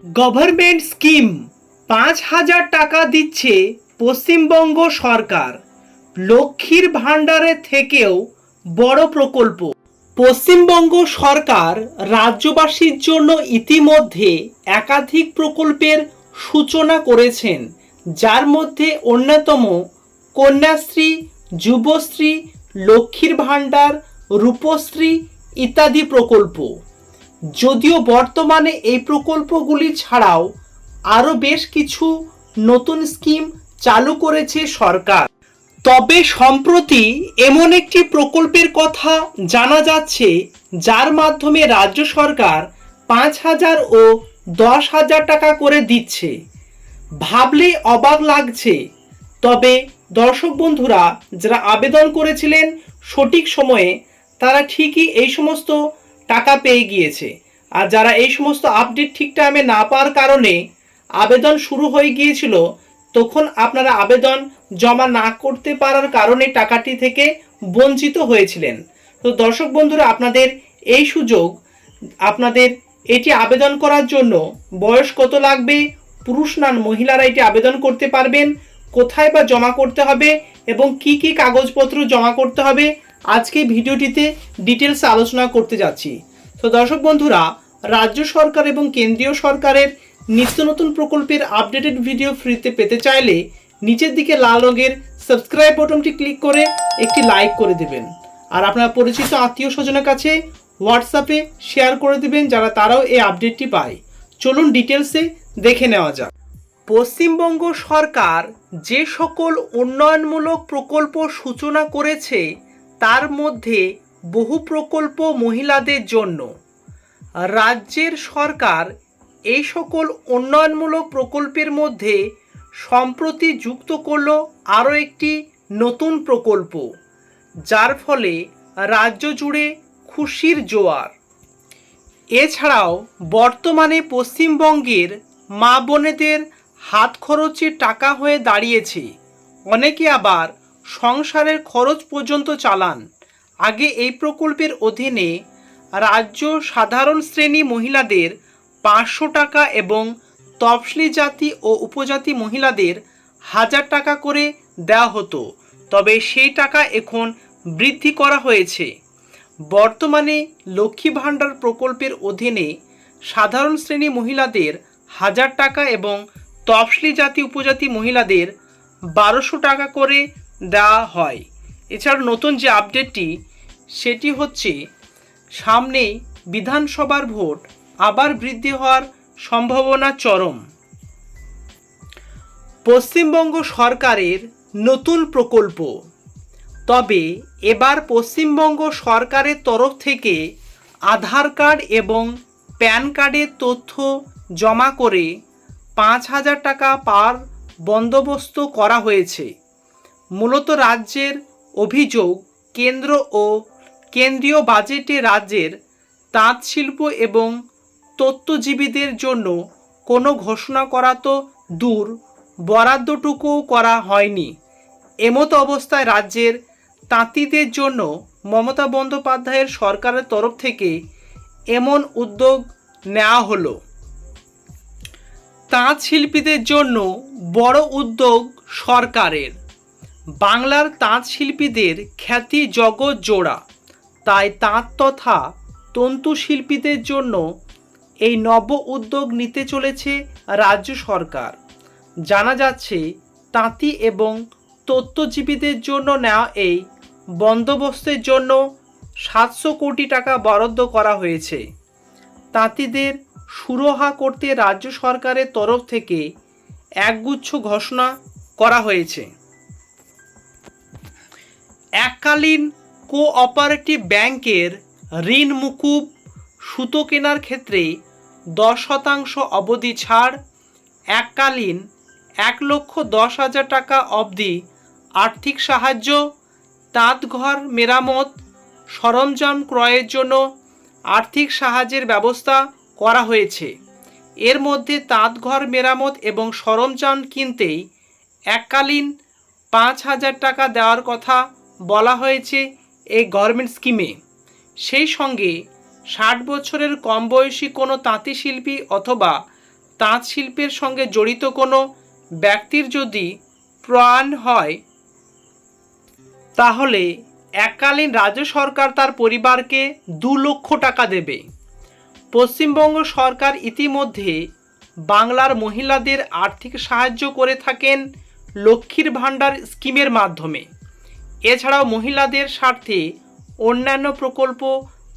Government scheme পাঁচ হাজার টাকা দিচ্ছে পশ্চিমবঙ্গ সরকার। লক্ষ্মীর ভাণ্ডারের থেকেও বড় প্রকল্প। পশ্চিমবঙ্গ সরকার রাজ্যবাসীর জন্য ইতিমধ্যে একাধিক প্রকল্পের সূচনা করেছেন, যার মধ্যে অন্যতম কন্যাশ্রী, যুবশ্রী, লক্ষ্মীর ভাণ্ডার, রূপশ্রী ইত্যাদি প্রকল্প। যদিও বর্তমানে এই প্রকল্পগুলি ছাড়াও আরও বেশ কিছু নতুন স্কিম চালু করেছে সরকার। তবে সম্প্রতি এমন একটি প্রকল্পের কথা জানা যাচ্ছে, যার মাধ্যমে রাজ্য সরকার পাঁচ হাজার ও দশ হাজার টাকা করে দিচ্ছে। ভাবলেই অবাক লাগছে। তবে দর্শক বন্ধুরা, যারা আবেদন করেছিলেন সঠিক সময়ে, তারা ঠিকই এই সমস্ত টাকা পেয়ে গিয়েছে। আর যারা এই সমস্ত আপডেট ঠিক টাইমে না পাওয়ার কারণে আবেদন শুরু হয়ে গিয়েছিল, তখন আপনারা আবেদন জমা না করতে পারার কারণে টাকাটি থেকে বঞ্চিত হয়েছিলেন। তো দর্শক বন্ধুরা, আপনাদের এই সুযোগ, আপনাদের এটি আবেদন করার জন্য বয়স কত লাগবে, পুরুষ নান মহিলারা এটি আবেদন করতে পারবেন, কোথায় বা জমা করতে হবে, এবং কি কি কাগজপত্র জমা করতে হবে আজকে ভিডিওটিতে ডিটেলস আলোচনা করতে যাচ্ছি। তো দর্শক বন্ধুরা, রাজ্য সরকার এবং কেন্দ্রীয় সরকারের নিত্য নতুন প্রকল্পের আপডেটেড ভিডিও ফ্রিতে পেতে চাইলে নিচের দিকে লাল রঙের সাবস্ক্রাইব বটনটি ক্লিক করে একটি লাইক করে দেবেন। আর আপনার পরিচিত আত্মীয় স্বজনের কাছে হোয়াটসঅ্যাপে শেয়ার করে দেবেন যারা তারাও এই আপডেটটি পায়। চলুন ডিটেলসে দেখে নেওয়া যাক। পশ্চিমবঙ্গ সরকার যে সকল উন্নয়নমূলক প্রকল্প সূচনা করেছে তার মধ্যে বহু প্রকল্প মহিলাদের জন্য। রাজ্যের সরকার এই সকল উন্নয়নমূলক প্রকল্পের মধ্যে সম্প্রতি যুক্ত করল আরও একটি নতুন প্রকল্প, যার ফলে রাজ্য জুড়ে খুশির জোয়ার। এছাড়াও বর্তমানে পশ্চিমবঙ্গের মা বোনেদের হাত খরচে টাকা হয়ে দাঁড়িয়েছে। অনেকে আবার সংসারের খরচ পর্যন্ত চালান। আগে এই প্রকল্পের অধীনে রাজ্য সাধারণ শ্রেণি মহিলাদের পাঁচশো টাকা এবং তফসিলি জাতি ও উপজাতি মহিলাদের হাজার টাকা করে দেওয়া হতো। তবে সেই টাকা এখন বৃদ্ধি করা হয়েছে। বর্তমানে লক্ষ্মী ভাণ্ডার প্রকল্পের অধীনে সাধারণ শ্রেণি মহিলাদের হাজার টাকা এবং তফসিলি জাতি, উপজাতি মহিলাদের বারোশো টাকা করে দেওয়া হয়। এছাড়া নতুন যে আপডেটটি সেটি হচ্ছে সামনেই বিধানসভার ভোট আবার বৃদ্ধি হওয়ার সম্ভাবনা চরম। পশ্চিমবঙ্গ সরকারের নতুন প্রকল্প। তবে এবার পশ্চিমবঙ্গ সরকারের তরফ থেকে আধার কার্ড এবং প্যান কার্ডের তথ্য জমা করে পাঁচ হাজার টাকা পার বন্দোবস্ত করা হয়েছে। মূলত রাজ্যের অভিযোগ কেন্দ্র ও কেন্দ্রীয় বাজেটে রাজ্যের তাঁত শিল্প এবং তত্ত্বজীবীদের জন্য কোনো ঘোষণা করা তো দূর, বরাদ্দটুকুও করা হয়নি। এমতো অবস্থায় রাজ্যের তাঁতিদের জন্য মমতা বন্দ্যোপাধ্যায়ের সরকারের তরফ থেকে এমন উদ্যোগ নেওয়া হলো। তাঁত শিল্পীদের জন্য বড় উদ্যোগ সরকারের। বাংলার তাঁত শিল্পীদের খ্যাতি জগৎ জোড়া। তাই তাঁত তথা তন্তু শিল্পীদের জন্য এই নব উদ্যোগ নিতে চলেছে রাজ্য সরকার। জানা যাচ্ছে, তাঁতি এবং তত্ত্বজীবীদের জন্য নেওয়া এই বন্দোবস্তের জন্য সাতশো কোটি টাকা বরাদ্দ করা হয়েছে। তাঁতিদের সুরহা করতে রাজ্য সরকারের তরফ থেকে একগুচ্ছ ঘোষণা করা হয়েছে। এককালীন কোঅপারেটিভ ব্যাংকের ঋণ মুকুব সুতো কেনার ক্ষেত্রে দশ শতাংশ অবধি ছাড়, এককালীন এক লক্ষ দশ হাজার টাকা অবধি আর্থিক সাহায্য, তাঁতঘর মেরামত, সরঞ্জাম ক্রয়ের জন্য আর্থিক সাহায্যের ব্যবস্থা করা হয়েছে। এর মধ্যে তাঁতঘর মেরামত এবং সরঞ্জাম কিনতেই এককালীন পাঁচ হাজার টাকা দেওয়ার কথা বলা হয়েছে এই গভর্নমেন্ট স্কিমে সেই সঙ্গে ষাট বছরের কম বয়সী কোনো তাঁতি শিল্পী অথবা তাঁত শিল্পের সঙ্গে জড়িত কোনো ব্যক্তির যদি প্রাণ হয়, তাহলে এককালীন রাজ্য সরকার তার পরিবারকে দু লক্ষ টাকা দেবে। পশ্চিমবঙ্গ সরকার ইতিমধ্যে বাংলার মহিলাদের আর্থিক সাহায্য করে থাকেন লক্ষ্মীর ভাণ্ডার স্কিমের মাধ্যমে। এছাড়াও মহিলাদের স্বার্থে অন্যান্য প্রকল্প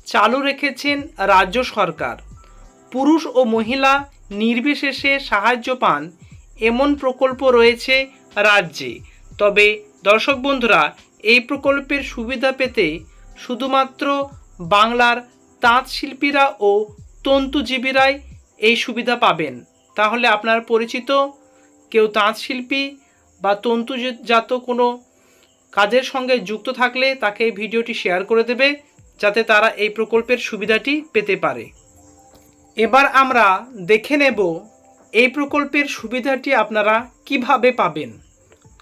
চালু রেখেছেন রাজ্য সরকার। পুরুষ ও মহিলা নির্বিশেষে সাহায্য পান এমন প্রকল্প রয়েছে রাজ্যে। তবে দর্শক বন্ধুরা, এই প্রকল্পের সুবিধা পেতে শুধুমাত্র বাংলার তাঁত শিল্পীরা ও তন্তুজীবীরাই এই সুবিধা পাবেন। তাহলে আপনার পরিচিত কেউ তাঁত শিল্পী বা তন্তুজাত কোনো কাজের সঙ্গে যুক্ত থাকলে তাকে ভিডিওটি শেয়ার করে দেবে, যাতে তারা এই প্রকল্পের সুবিধাটি পেতে পারে। এবার আমরা দেখে নেব এই প্রকল্পের সুবিধাটি আপনারা কীভাবে পাবেন,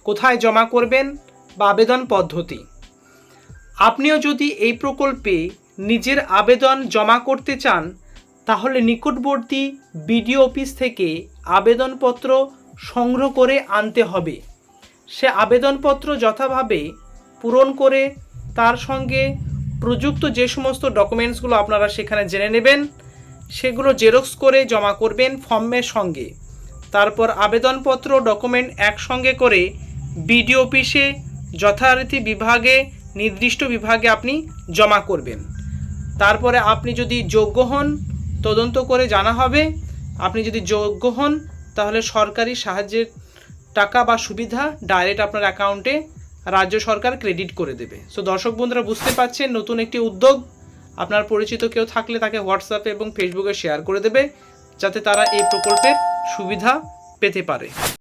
কোথায় জমা করবেন বা আবেদন পদ্ধতি। আপনিও যদি এই প্রকল্পে নিজের আবেদন জমা করতে চান, তাহলে নিকটবর্তী বিডিও অফিস থেকে আবেদনপত্র সংগ্রহ করে আনতে হবে। সে আবেদনপত্র যথাভাবে পূরণ করে তার সঙ্গে প্রযুক্ত যে সমস্ত ডকুমেন্টসগুলো আপনারা সেখানে জেনে নেবেন, সেগুলো জেরক্স করে জমা করবেন ফর্মের সঙ্গে। তারপর আবেদনপত্র ডকুমেন্ট একসঙ্গে করে বিডিও অফিসে, যথারীতি বিভাগে, নির্দিষ্ট বিভাগে আপনি জমা করবেন। তারপরে আপনি যদি যোগ্য হন, তদন্ত করে জানা হবে। আপনি যদি যোগ্য হন, তাহলে সরকারি সাহায্যের টাকা বা সুবিধা ডাইরেক্ট আপনার অ্যাকাউন্টে রাজ্য সরকার ক্রেডিট করে দেবে। সো দর্শক বন্ধুরা বুঝতে পারছেন, নতুন একটি উদ্যোগ, আপনার পরিচিত কেউ থাকলে তাকে হোয়াটসঅ্যাপে এবং ফেসবুকে শেয়ার করে দেবে, যাতে তারা এই প্রকল্পের সুবিধা পেতে পারে।